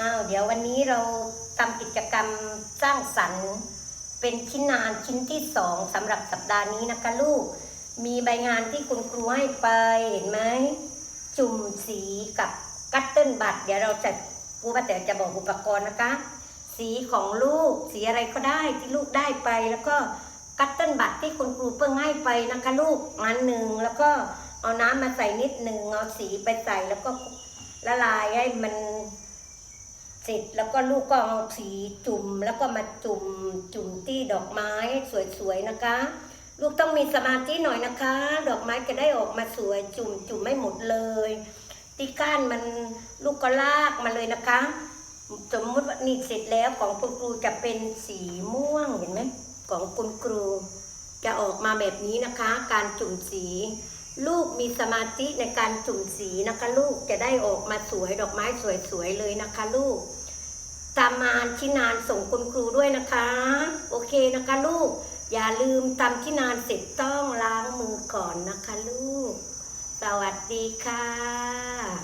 อ้าวเดี๋ยววันนี้เราทำกิจกรรมสร้างสรรค์ เป็นชิ้นงานชิ้นที่สองสำหรับสัปดาห์นี้นะคะลูก มีใบงานที่คุณครูให้ไปเห็นไหมจุ่มสีกับกัตเติ้ลบัตรเดี๋ยวเราจะครูป้าแต่จะบอกอุปกรณ์นะคะ สีของลูกสีอะไรก็ได้ที่ลูกได้ไปแล้วก็กัตเติ้ลบัตรที่คุณครูเพิ่งให้ไปนะคะลูกอันหนึ่งแล้วก็เอาน้ำมาใส่นิดหนึ่งเอาสีไปใส่แล้วก็ละลายให้มัน เสร็จแล้วก็ลูกก็เอาสีจุ่มแล้วก็มาจุ่มจุ่มที่ดอกไม้สวยๆนะคะ ลูกต้องมีสมาธิหน่อยนะคะ ดอกไม้จะได้ออกมาสวยจุ่มจุ่มไม่หมดเลยที่ก้านมันลูกก็ลากมาเลยนะคะ สมมติว่านี่เสร็จแล้วของคุณครูจะเป็นสีม่วงเห็นไหมของคุณครู จะออกมาแบบนี้นะคะ การจุ่มสี ลูกมีสมาธิในการจุ่มสีนะคะ ลูกจะได้ออกมาสวยดอกไม้สวยๆเลยนะคะ ลูก ทำมานที่นานส่งคุณครูด้วยนะคะ โอเคนะคะลูก อย่าลืมทำที่นานเสร็จต้องล้างมือก่อนนะคะลูก สวัสดีค่ะ